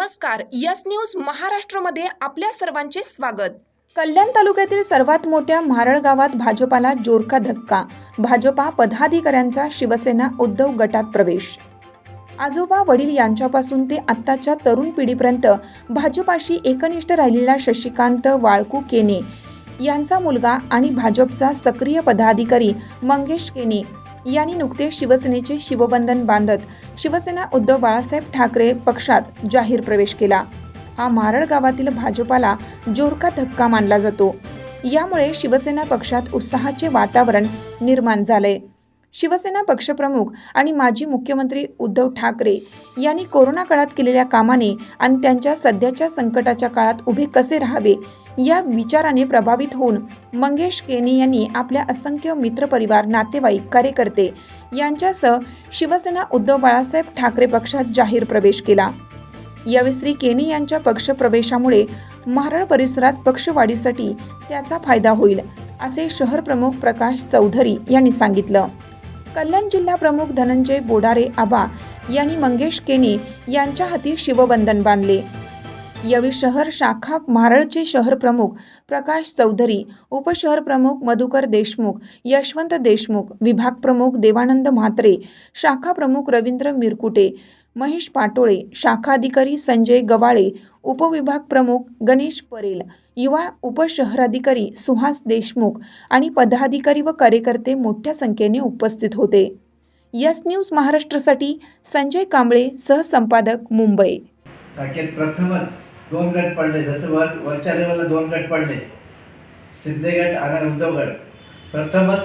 नमस्कार yes news महाराष्ट्रमध्ये आपल्या सर्वांचे स्वागत. कल्याण तालुक्यातील सर्वात मोठ्या म्हारळ गावात भाजपाला जोरका धक्का. भाजपा पदाधिकाऱ्यांचा शिवसेना उद्धव गटात प्रवेश. आजोबा वडील यांच्यापासून ते आत्ताच्या तरुण पिढीपर्यंत भाजपाशी एकनिष्ठ राहिलेला शशिकांत वाळकू केने यांचा मुलगा आणि भाजपचा सक्रिय पदाधिकारी मंगेश केने यांनी नुकतेच शिवसेनेचे शिवबंधन बांधत शिवसेना उद्धव बाळासाहेब ठाकरे पक्षात जाहीर प्रवेश केला. हा मारळ गावातील भाजपाला जोरका धक्का मानला जातो. यामुळे शिवसेना पक्षात उत्साहाचे वातावरण निर्माण झालंय शिवसेना पक्षप्रमुख आणि माजी मुख्यमंत्री उद्धव ठाकरे यांनी कोरोना काळात केलेल्या कामाने आणि त्यांच्या सध्याच्या संकटाच्या काळात उभे कसे राहावे या विचाराने प्रभावित होऊन मंगेश केने यांनी आपल्या असंख्य मित्रपरिवार नातेवाईक कार्यकर्ते यांच्यासह शिवसेना उद्धव बाळासाहेब ठाकरे पक्षात जाहीर प्रवेश केला. यावेळी श्री केने यांच्या पक्षप्रवेशामुळे महाराळ परिसरात पक्षवाढीसाठी त्याचा फायदा होईल असे शहर प्रमुख प्रकाश चौधरी यांनी सांगितलं. कल्याण जिल्हा प्रमुख धनंजय बोडारे आबा यांनी मंगेश केनी यांच्या हाती शिवबंधन बांधले. यावेळी शहर शाखा महाराळचे शहर प्रमुख प्रकाश चौधरी उपशहर प्रमुख मधुकर देशमुख यशवंत देशमुख विभाग प्रमुख देवानंद म्हात्रे शाखा प्रमुख रवींद्र मिरकुटे महेश पाटोळे शाखा अधिकारी संजय गवाळे उपविभाग प्रमुख गणेश परेल युवा उपशहराधिकारी सुहास देशमुख आणि पदाधिकारी व कार्यकर्ते मोठ्या संख्येने उपस्थित होते. यस न्यूज महाराष्ट्रासाठी संजय कांबळे सहसंपादक मुंबई. साखेत प्रथमच दोन गट पडले जसं वर वरच्या लेवलला दोन गट पडले. सिद्धे गट आणि उद्धव गट प्रथमच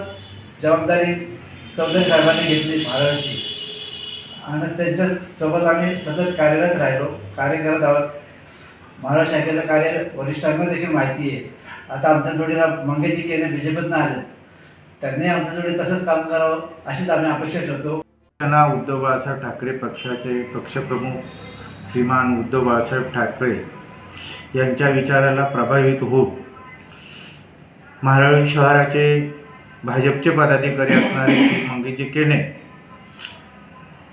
जबाबदारी चौधरी साहेबांनी घेतली महाराष्ट्राची. आणि त्यांच्यासोबत आम्ही सतत कार्यरत राहिलो कार्य करत आहोत. महाराष्ट्र शाखेचं कार्य वरिष्ठांना देखील माहिती आहे. आता आमच्या जोडीला मंगेजी केले बीजेपीत आले. त्यांनी आमच्या जोडी तसंच काम करावं अशीच आम्ही अपेक्षा ठेवतो. शिवसेना उद्धव बाळासाहेब ठाकरे पक्षाचे पक्षप्रमुख श्रीमान उद्धव बाळासाहेब ठाकरे यांच्या विचाराला प्रभावित होऊन महाराष्ट्र शहराचे भाजपचे पदाधिकारी असणारे श्री मंगेजी केने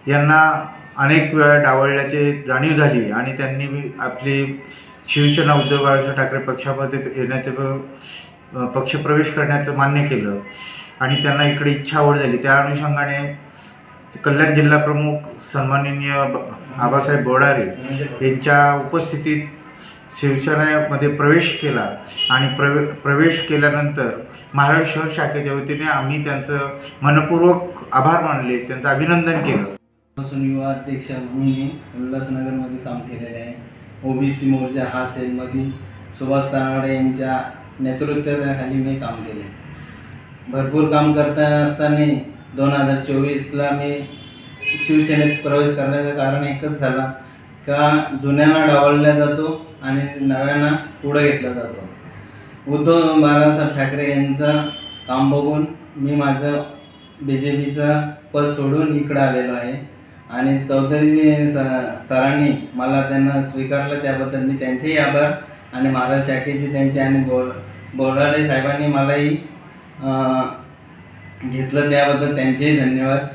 यांना अनेक वेळा डावलल्याचे जाणीव झाली आणि त्यांनी आपली शिवसेना उद्धव बाळासाहेब ठाकरे पक्षामध्ये येण्याचं पक्षप्रवेश करण्याचं मान्य केलं. आणि त्यांना इकडे इच्छा आवड झाली. त्या अनुषंगाने कल्याण जिल्हा प्रमुख सन्माननीय ब- आबासाहेब बोडारे यांच्या उपस्थितीत शिवसेनेमध्ये प्रवेश केला. आणि प्रवे प्रवेश केल्यानंतर महाराष्ट्र शहर शाखेच्या वतीने आम्ही त्यांचं मनपूर्वक आभार मानले त्यांचं अभिनंदन केलं. पासून युवा अध्यक्ष म्हणून मी उल्हासनगरमध्ये काम केलेले आहे. ओबीसी मोर्चा हा सेलमध्ये सुभाष तानावडे यांच्या नेतृत्वाखाली मी काम केले भरपूर काम करता असताना दोन हजार चोवीसला मी शिवसेनेत प्रवेश करण्याचं कारण एकच झाला. का जुन्यांना डावलल्या जातो आणि नव्यांना पुढं घेतला जातो. उद्धव बाळासाहेब ठाकरे यांचं काम बघून मी माझं बी जे पीचं पद सोडून इकडं आलेलो आहे. आणि चौधरी स सरांनी मला त्यांना स्वीकारलं त्याबद्दल मी त्यांचेही आभार. आणि महाराज शाखेचे त्यांचे आणि बोर बोराडे साहेबांनी मलाही घेतलं त्याबद्दल त्यांचेही धन्यवाद.